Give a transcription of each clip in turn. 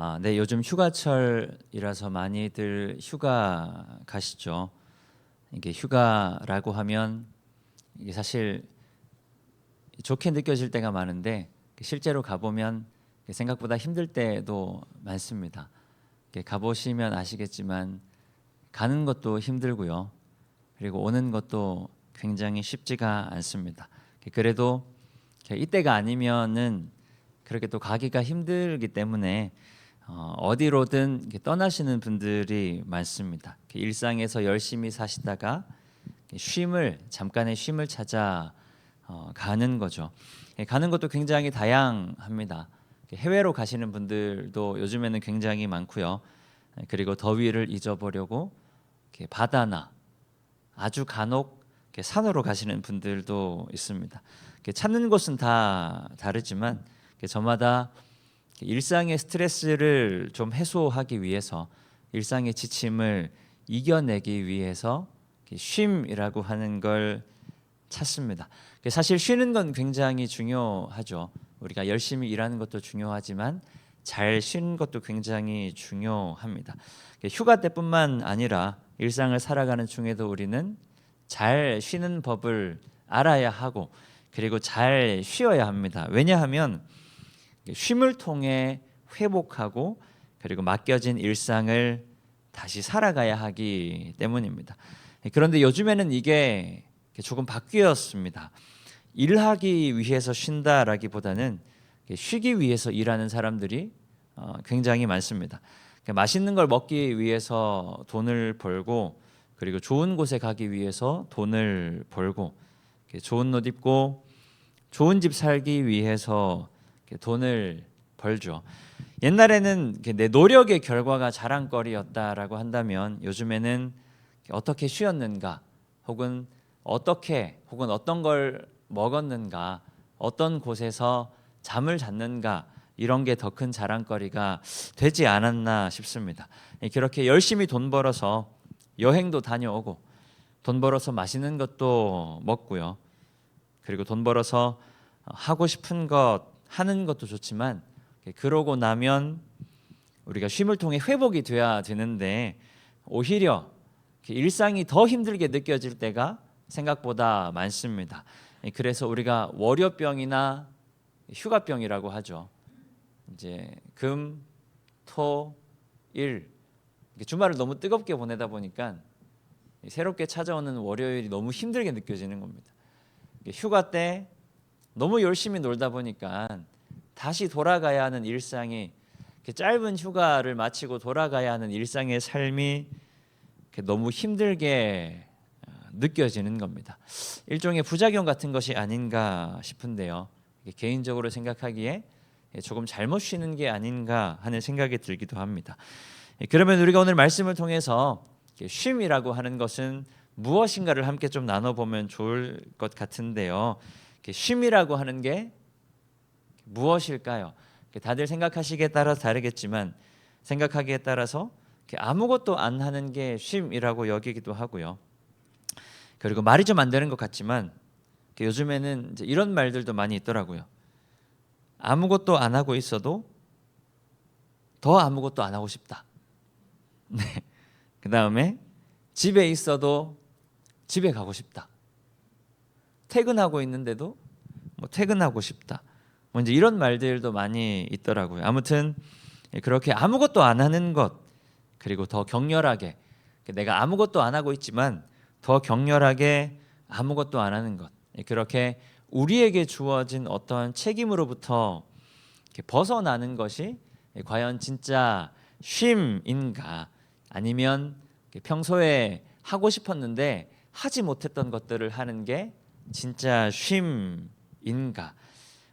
아, 네, 요즘 휴가철이라서 많이들 휴가 가시죠. 이게 휴가라고 하면 이게 사실 좋게 느껴질 때가 많은데 실제로 가보면 생각보다 힘들 때도 많습니다. 가보시면 아시겠지만 가는 것도 힘들고요. 그리고 오는 것도 굉장히 쉽지가 않습니다. 그래도 이때가 아니면은 그렇게 또 가기가 힘들기 때문에 어, 어디로든 떠나시는 분들이 많습니다. 일상에서 열심히 사시다가 쉼을 잠깐의 쉼을 찾아 어, 가는 거죠. 예, 가는 것도 굉장히 다양합니다. 해외로 가시는 분들도 요즘에는 굉장히 많고요. 예, 그리고 더위를 잊어보려고 바다나 아주 간혹 산으로 가시는 분들도 있습니다. 찾는 곳은 다 다르지만 저마다 일상의 스트레스를 좀 해소하기 위해서 일상의 지침을 이겨내기 위해서 쉼이라고 하는 걸 찾습니다. 사실 쉬는 건 굉장히 중요하죠. 우리가 열심히 일하는 것도 중요하지만 잘 쉬는 것도 굉장히 중요합니다. 휴가 때뿐만 아니라 일상을 살아가는 중에도 우리는 잘 쉬는 법을 알아야 하고 그리고 잘 쉬어야 합니다. 왜냐하면 쉼을 통해 회복하고 그리고 맡겨진 일상을 다시 살아가야 하기 때문입니다. 그런데 요즘에는 이게 조금 바뀌었습니다. 일하기 위해서 쉰다라기보다는 쉬기 위해서 일하는 사람들이 어, 굉장히 많습니다. 맛있는 걸 먹기 위해서 돈을 벌고 그리고 좋은 곳에 가기 위해서 돈을 벌고 좋은 옷 입고 좋은 집 살기 위해서 돈을 벌죠. 옛날에는 내 노력의 결과가 자랑거리였다라고 한다면 요즘에는 어떻게 쉬었는가 혹은 어떻게 혹은 어떤 걸 먹었는가 어떤 곳에서 잠을 잤는가 이런 게 더 큰 자랑거리가 되지 않았나 싶습니다. 그렇게 열심히 돈 벌어서 여행도 다녀오고 돈 벌어서 맛있는 것도 먹고요. 그리고 돈 벌어서 하고 싶은 것 하는 것도 좋지만 그러고 나면 우리가 쉼을 통해 회복이 돼야 되는데 오히려 일상이 더 힘들게 느껴질 때가 생각보다 많습니다. 그래서 우리가 월요병이나 휴가병이라고 하죠. 이제 금, 토, 일 주말을 너무 뜨겁게 보내다 보니까 새롭게 찾아오는 월요일이 너무 힘들게 느껴지는 겁니다. 휴가 때 너무 열심히 놀다 보니까 다시 돌아가야 하는 일상이 짧은 휴가를 마치고 돌아가야 하는 일상의 삶이 너무 힘들게 어, 느껴지는 겁니다. 일종의 부작용 같은 것이 아닌가 싶은데요. 개인적으로 생각하기에 조금 잘못 쉬는 게 아닌가 하는 생각이 들기도 합니다. 그러면 우리가 오늘 말씀을 통해서 쉼이라고 하는 것은 무엇인가를 함께 좀 나눠보면 좋을 것 같은데요. 쉼이라고 하는 게 무엇일까요? 다들 생각하시기에 따라 다르겠지만 생각하기에 따라서 아무것도 안 하는 게 쉼이라고 여기기도 하고요. 그리고 말이 좀 안 되는 것 같지만 요즘에는 이런 말들도 많이 있더라고요. 아무것도 안 하고 있어도 더 아무것도 안 하고 싶다. 네. 그 다음에 집에 있어도 집에 가고 싶다. 퇴근하고 있는데도 뭐 퇴근하고 싶다. 뭐 이제 이런 말들도 많이 있더라고요. 아무튼 그렇게 아무것도 안 하는 것 그리고 더 격렬하게 내가 아무것도 안 하고 있지만 더 격렬하게 아무것도 안 하는 것 그렇게 우리에게 주어진 어떤 책임으로부터 벗어나는 것이 과연 진짜 쉼인가 아니면 평소에 하고 싶었는데 하지 못했던 것들을 하는 게 진짜 쉼인가?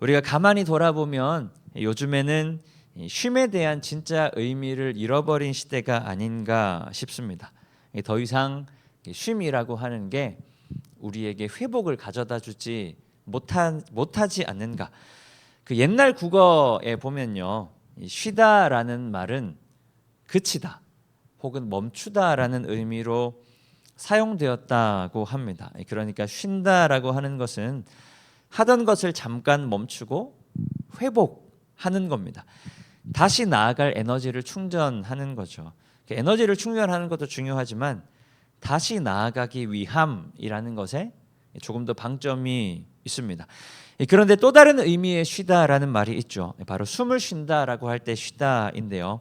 우리가 가만히 돌아보면 요즘에는 쉼에 대한 진짜 의미를 잃어버린 시대가 아닌가 싶습니다. 더 이상 쉼이라고 하는 게 우리에게 회복을 가져다 주지 못한 못하지 않는가? 그 옛날 국어에 보면요, 쉬다라는 말은 그치다 혹은 멈추다라는 의미로 사용되었다고 합니다. 그러니까 쉰다라고 하는 것은 하던 것을 잠깐 멈추고 회복하는 겁니다. 다시 나아갈 에너지를 충전하는 거죠. 에너지를 충전하는 것도 중요하지만 다시 나아가기 위함이라는 것에 조금 더 방점이 있습니다. 그런데 또 다른 의미의 쉬다라는 말이 있죠. 바로 숨을 쉰다라고 할 때 쉬다인데요.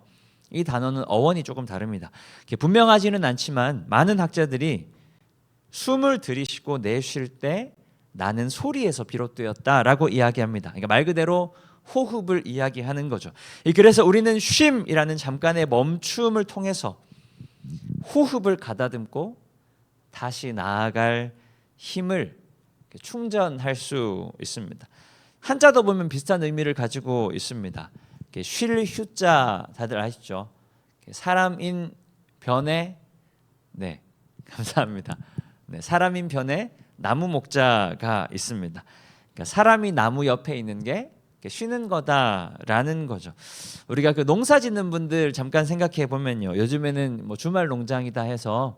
이 단어는 어원이 조금 다릅니다. 분명하지는 않지만 많은 학자들이 숨을 들이쉬고 내쉴 때 나는 소리에서 비롯되었다라고 이야기합니다. 그러니까 말 그대로 호흡을 이야기하는 거죠. 그래서 우리는 쉼이라는 잠깐의 멈춤을 통해서 호흡을 가다듬고 다시 나아갈 힘을 충전할 수 있습니다. 한자도 보면 비슷한 의미를 가지고 있습니다. 쉴 휴자 다들 아시죠? 사람인 변에 네 감사합니다. 네, 사람인 변에 나무 목자가 있습니다. 그러니까 사람이 나무 옆에 있는 게 쉬는 거다라는 거죠. 우리가 그 농사 짓는 분들 잠깐 생각해 보면요. 요즘에는 뭐 주말 농장이다 해서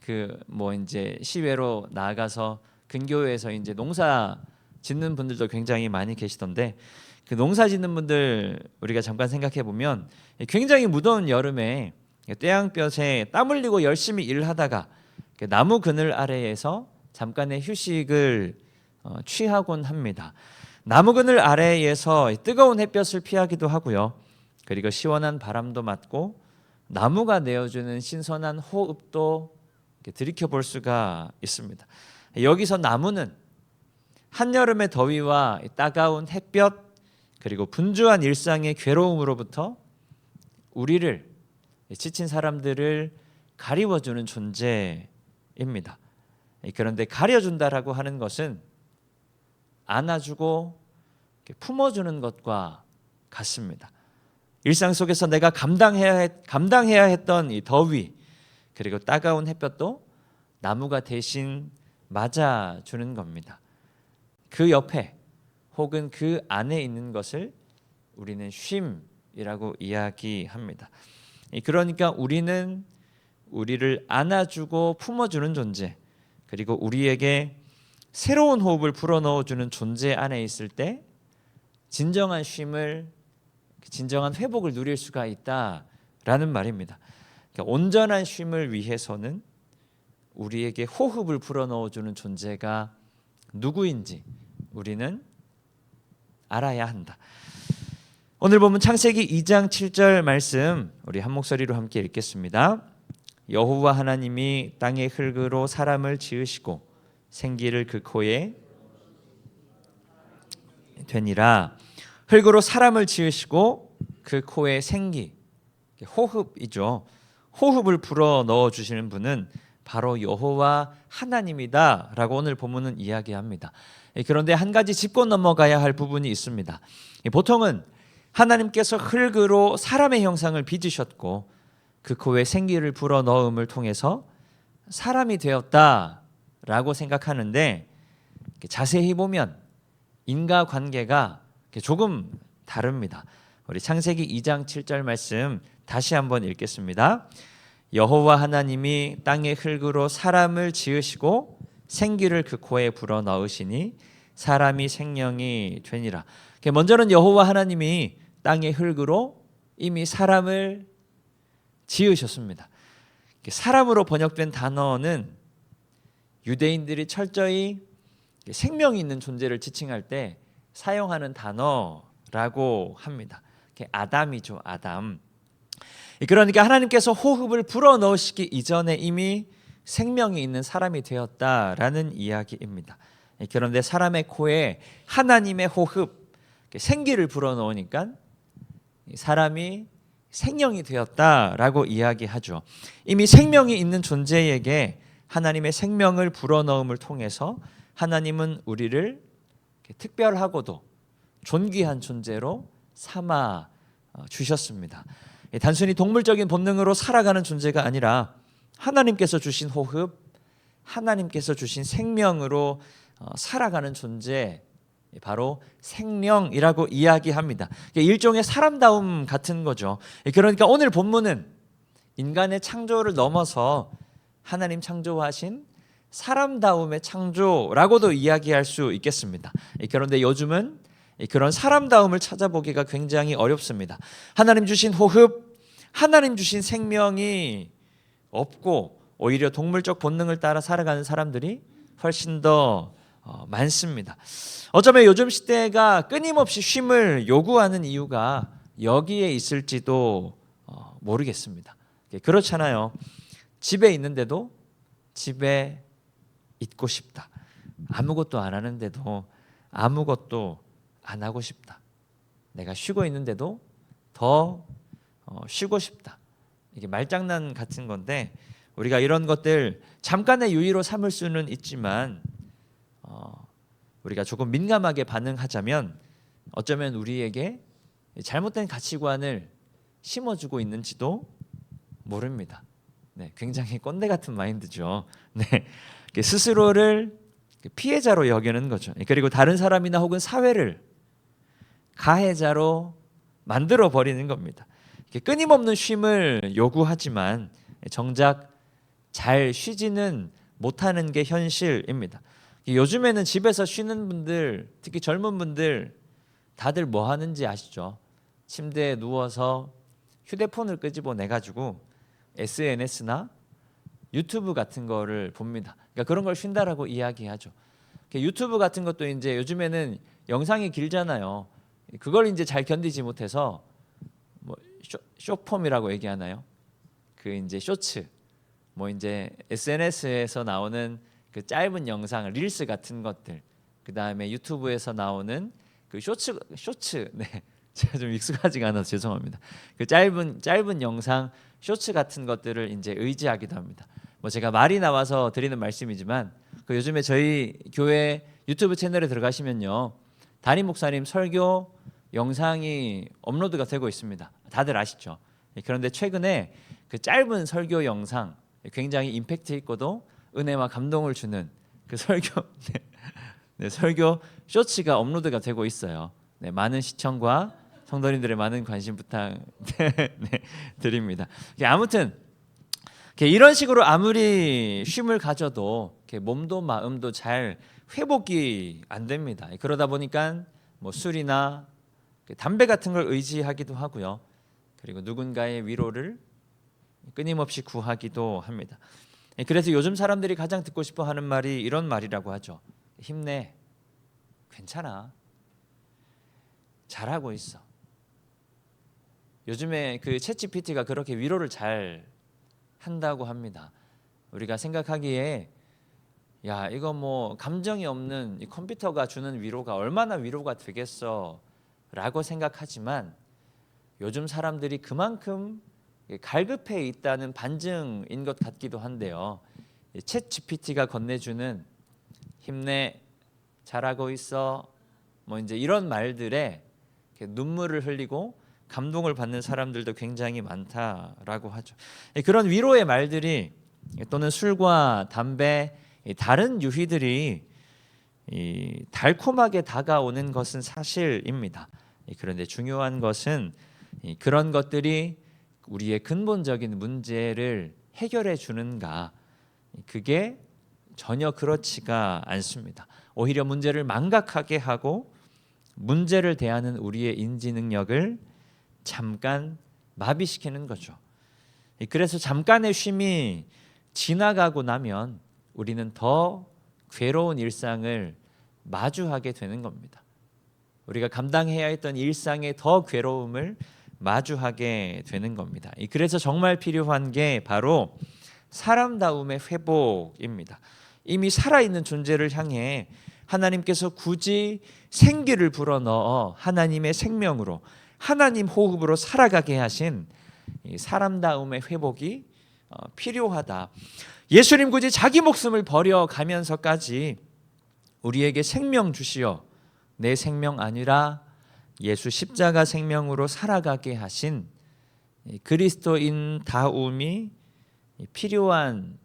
그 뭐 이제 시외로 나가서 근교에서 이제 농사 짓는 분들도 굉장히 많이 계시던데 그 농사 짓는 분들 우리가 잠깐 생각해 보면 굉장히 무더운 여름에 떼양볕에 땀 흘리고 열심히 일하다가 그 나무 그늘 아래에서 잠깐의 휴식을 어, 취하곤 합니다. 나무 그늘 아래에서 뜨거운 햇볕을 피하기도 하고요. 그리고 시원한 바람도 맞고 나무가 내어주는 신선한 호흡도 들이켜 볼 수가 있습니다. 여기서 나무는 한여름의 더위와 따가운 햇볕 그리고 분주한 일상의 괴로움으로부터 우리를 지친 사람들을 가리워주는 존재입니다. 그런데 가려준다라고 하는 것은 안아주고 품어주는 것과 같습니다. 일상 속에서 내가 감당해야 했, 감당해야 했던 이 더위 그리고 따가운 햇볕도 나무가 대신 맞아 주는 겁니다. 그 옆에 혹은 그 안에 있는 것을 우리는 쉼이라고 이야기합니다. 그러니까 우리는 우리를 안아주고 품어주는 존재 그리고 우리에게 새로운 호흡을 불어넣어주는 존재 안에 있을 때 진정한 쉼을 진정한 회복을 누릴 수가 있다라는 말입니다. 그러니까 온전한 쉼을 위해서는 우리에게 호흡을 불어넣어주는 존재가 누구인지 우리는 알아야 한다. 오늘 보면 창세기 2장 7절 말씀 우리 한 목소리로 함께 읽겠습니다. 여호와 하나님이 땅의 흙으로 사람을 지으시고 생기를 그 코에 되니라 흙으로 사람을 지으시고 그 코에 생기 호흡이죠. 호흡을 불어 넣어 주시는 분은 바로 여호와 하나님이다라고 오늘 본문은 이야기합니다. 그런데 한 가지 짚고 넘어가야 할 부분이 있습니다. 보통은 하나님께서 흙으로 사람의 형상을 빚으셨고 그 코에 생기를 불어 넣음을 통해서 사람이 되었다라고 생각하는데 자세히 보면 인과 관계가 조금 다릅니다. 우리 창세기 2장 7절 말씀 다시 한번 읽겠습니다. 여호와 하나님이 땅의 흙으로 사람을 지으시고 생기를 그 코에 불어 넣으시니 사람이 생명이 되니라. 먼저는 여호와 하나님이 땅의 흙으로 이미 사람을 지으셨습니다. 사람으로 번역된 단어는 유대인들이 철저히 생명이 있는 존재를 지칭할 때 사용하는 단어라고 합니다. 아담이죠, 아담. 그러니까 하나님께서 호흡을 불어 넣으시기 이전에 이미 생명이 있는 사람이 되었다라는 이야기입니다. 그런데 사람의 코에 하나님의 호흡, 생기를 불어 넣으니까 사람이 생명이 되었다라고 이야기하죠. 이미 생명이 있는 존재에게 하나님의 생명을 불어넣음을 통해서 하나님은 우리를 특별하고도 존귀한 존재로 삼아 어, 주셨습니다. 단순히 동물적인 본능으로 살아가는 존재가 아니라 하나님께서 주신 호흡, 하나님께서 주신 생명으로 어, 살아가는 존재, 바로 생명이라고 이야기합니다. 일종의 사람다움 같은 거죠. 그러니까 오늘 본문은 인간의 창조를 넘어서 하나님 창조하신 사람다움의 창조라고도 이야기할 수 있겠습니다. 그런데 요즘은 그런 사람다움을 찾아보기가 굉장히 어렵습니다. 하나님 주신 호흡, 하나님 주신 생명이 없고 오히려 동물적 본능을 따라 살아가는 사람들이 훨씬 더 어, 많습니다. 어쩌면 요즘 시대가 끊임없이 쉼을 요구하는 이유가 여기에 있을지도 어, 모르겠습니다. 예, 그렇잖아요. 집에 있는데도 집에 있고 싶다. 아무것도 안 하는데도 아무것도 안 하고 싶다. 내가 쉬고 있는데도 더 어, 쉬고 싶다. 이게 말장난 같은 건데 우리가 이런 것들 잠깐의 유의로 삼을 수는 있지만 어, 우리가 조금 민감하게 반응하자면 어쩌면 우리에게 잘못된 가치관을 심어주고 있는지도 모릅니다. 네, 굉장히 꼰대 같은 마인드죠. 네, 스스로를 피해자로 여기는 거죠. 그리고 다른 사람이나 혹은 사회를 가해자로 만들어 버리는 겁니다. 끊임없는 쉼을 요구하지만 정작 잘 쉬지는 못하는 게 현실입니다. 요즘에는 집에서 쉬는 분들, 특히 젊은 분들 다들 뭐 하는지 아시죠? 침대에 누워서 휴대폰을 끄집어 내 가지고 SNS나 유튜브 같은 거를 봅니다. 그러니까 그런 걸 쉰다라고 이야기하죠. 유튜브 같은 것도 이제 요즘에는 영상이 길잖아요. 그걸 이제 잘 견디지 못해서 뭐 쇼, 쇼폼이라고 얘기하나요? 그 이제 쇼츠 뭐 이제 SNS에서 나오는 그 짧은 영상 릴스 같은 것들 그 다음에 유튜브에서 나오는 그 쇼츠 쇼츠 네. 제가 좀 익숙하지가 않아서 죄송합니다. 그 짧은 짧은 영상 쇼츠 같은 것들을 이제 의지하기도 합니다. 뭐 제가 말이 나와서 드리는 말씀이지만 그 요즘에 저희 교회 유튜브 채널에 들어가시면요. 담임 목사님 설교 영상이 업로드가 되고 있습니다 다들 아시죠 예, 그런데 최근에 그 짧은 설교 영상 굉장히 임팩트 있고도 은혜와 감동을 주는 그 설교 네, 네, 설교 쇼츠가 업로드가 되고 있어요. 네, 많은 시청과 성도님들의 많은 관심 부탁 네, 네, 드립니다. 아무튼 이런 식으로 아무리 쉼을 가져도 몸도 마음도 잘 회복이 안 됩니다. 그러다 보니까 뭐 술이나 그 담배 같은 걸 의지하기도 하고요. 그리고 누군가의 위로를 끊임없이 구하기도 합니다. 예, 그래서 요즘 사람들이 가장 듣고 싶어 하는 말이 이런 말이라고 하죠. 힘내. 괜찮아. 잘하고 있어. 요즘에 그 챗GPT가 그렇게 위로를 잘 한다고 합니다. 우리가 생각하기에 야, 이거 뭐 감정이 없는 이 컴퓨터가 주는 위로가 얼마나 위로가 되겠어 라고 생각하지만 요즘 사람들이 그만큼 갈급해 있다는 반증인 것 같기도 한데요. 챗 GPT가 건네주는 힘내 잘하고 있어 뭐 이제 이런 말들에 눈물을 흘리고 감동을 받는 사람들도 굉장히 많다라고 하죠. 그런 위로의 말들이 또는 술과 담배 다른 유희들이 달콤하게 다가오는 것은 사실입니다. 그런데 중요한 것은 그런 것들이 우리의 근본적인 문제를 해결해 주는가 그게 전혀 그렇지가 않습니다. 오히려 문제를 망각하게 하고 문제를 대하는 우리의 인지 능력을 잠깐 마비시키는 거죠. 그래서 잠깐의 쉼이 지나가고 나면 우리는 더 괴로운 일상을 마주하게 되는 겁니다. 우리가 감당해야 했던 일상의 더 괴로움을 마주하게 되는 겁니다. 그래서 정말 필요한 게 바로 사람다움의 회복입니다. 이미 살아있는 존재를 향해 하나님께서 굳이 생기를 불어넣어 하나님의 생명으로 하나님 호흡으로 살아가게 하신 사람다움의 회복이 어, 필요하다. 예수님 굳이 자기 목숨을 버려 가면서까지 우리에게 생명 주시어 내 생명 아니라 예수 십자가 생명으로 살아가게 하신 그리스도인 다움이 필요한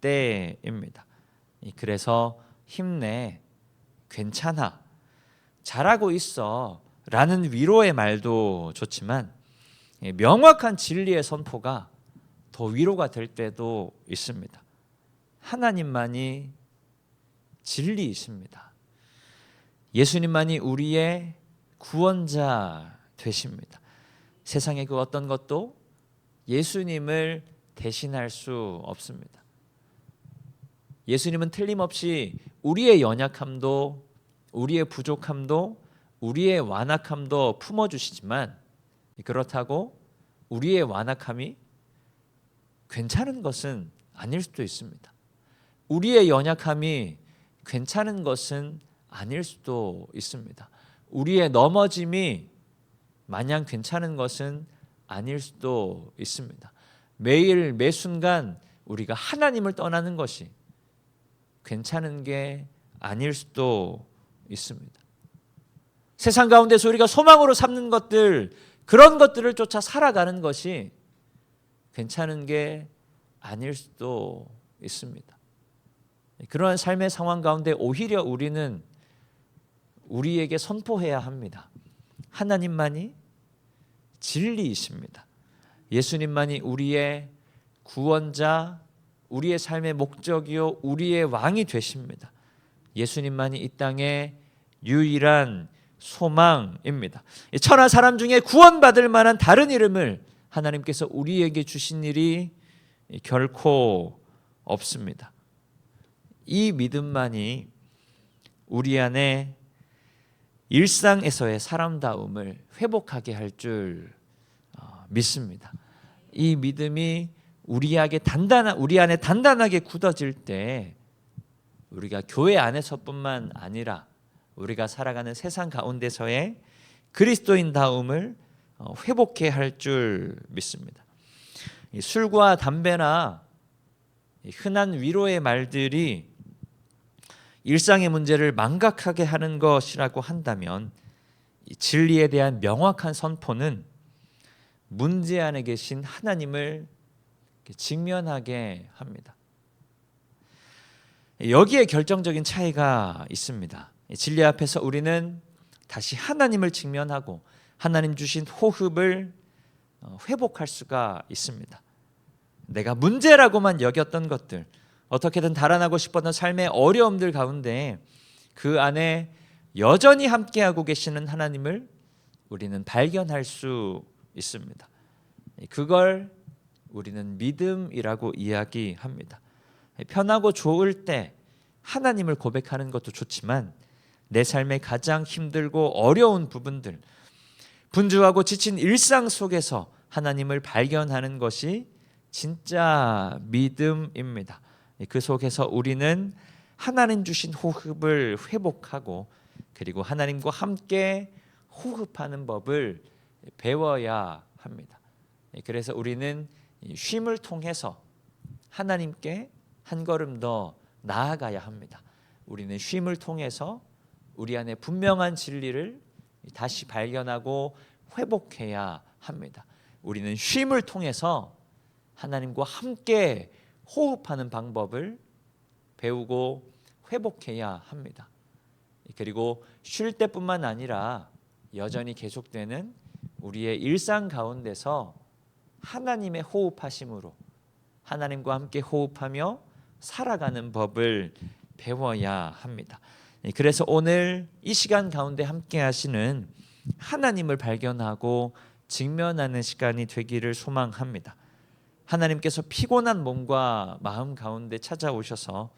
때입니다. 그래서 힘내, 괜찮아, 잘하고 있어 라는 위로의 말도 좋지만 명확한 진리의 선포가 더 위로가 될 때도 있습니다. 하나님만이 진리이십니다. 예수님만이 우리의 구원자 되십니다. 세상의 그 어떤 것도 예수님을 대신할 수 없습니다. 예수님은 틀림없이 우리의 연약함도 우리의 부족함도 우리의 완악함도 품어 주시지만 그렇다고 우리의 완악함이 괜찮은 것은 아닐 수도 있습니다. 우리의 연약함이 괜찮은 것은 아닐 수도 있습니다. 우리의 넘어짐이 마냥 괜찮은 것은 아닐 수도 있습니다. 매일 매 순간 우리가 하나님을 떠나는 것이 괜찮은 게 아닐 수도 있습니다. 세상 가운데서 우리가 소망으로 삼는 것들 그런 것들을 쫓아 살아가는 것이 괜찮은 게 아닐 수도 있습니다. 그러한 삶의 상황 가운데 오히려 우리는 우리에게 선포해야 합니다. 하나님만이 진리이십니다. 예수님만이 우리의 구원자, 우리의 삶의 목적이요, 우리의 왕이 되십니다. 예수님만이 이 땅의 유일한 소망입니다. 천하 사람 중에 구원받을 만한 다른 이름을 하나님께서 우리에게 주신 일이 결코 없습니다. 이 믿음만이 우리 안에 일상에서의 사람다움을 회복하게 할줄 어, 믿습니다. 이 믿음이 우리에게 단단한 우리 안에 단단하게 굳어질 때 우리가 교회 안에서뿐만 아니라 우리가 살아가는 세상 가운데서의 그리스도인다움을 어, 회복해 할 줄 믿습니다. 이 술과 담배나 이 흔한 위로의 말들이 일상의 문제를 망각하게 하는 것이라고 한다면 이 진리에 대한 명확한 선포는 문제 안에 계신 하나님을 직면하게 합니다. 여기에 결정적인 차이가 있습니다. 진리 앞에서 우리는 다시 하나님을 직면하고 하나님 주신 호흡을 어, 회복할 수가 있습니다. 내가 문제라고만 여겼던 것들, 어떻게든 달아나고 싶었던 삶의 어려움들 가운데 그 안에 여전히 함께하고 계시는 하나님을 우리는 발견할 수 있습니다. 그걸 우리는 믿음이라고 이야기합니다. 편하고 좋을 때 하나님을 고백하는 것도 좋지만 내 삶의 가장 힘들고 어려운 부분들, 분주하고 지친 일상 속에서 하나님을 발견하는 것이 진짜 믿음입니다. 그 속에서 우리는 하나님 주신 호흡을 회복하고 그리고 하나님과 함께 호흡하는 법을 배워야 합니다. 그래서 우리는 쉼을 통해서 하나님께 한 걸음 더 나아가야 합니다. 우리는 쉼을 통해서 우리 안에 분명한 진리를 다시 발견하고 회복해야 합니다. 우리는 쉼을 통해서 하나님과 함께 호흡하는 방법을 배우고 회복해야 합니다. 그리고 쉴 때뿐만 아니라 여전히 계속되는 우리의 일상 가운데서 하나님의 호흡하심으로 하나님과 함께 호흡하며 살아가는 법을 배워야 합니다. 그래서 오늘 이 시간 가운데 함께 하시는 하나님을 발견하고 직면하는 시간이 되기를 소망합니다. 하나님께서 피곤한 몸과 마음 가운데 찾아오셔서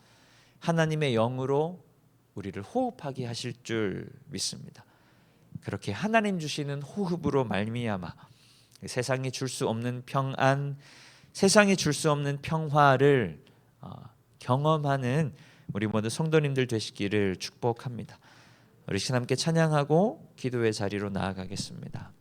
하나님의 영으로 우리를 호흡하게 하실 줄 믿습니다. 그렇게 하나님 주시는 호흡으로 말미암아 세상이 줄 수 없는 평안, 세상이 줄 수 없는 평화를 어, 경험하는 우리 모두 성도님들 되시기를 축복합니다. 우리 함께 찬양하고 기도의 자리로 나아가겠습니다.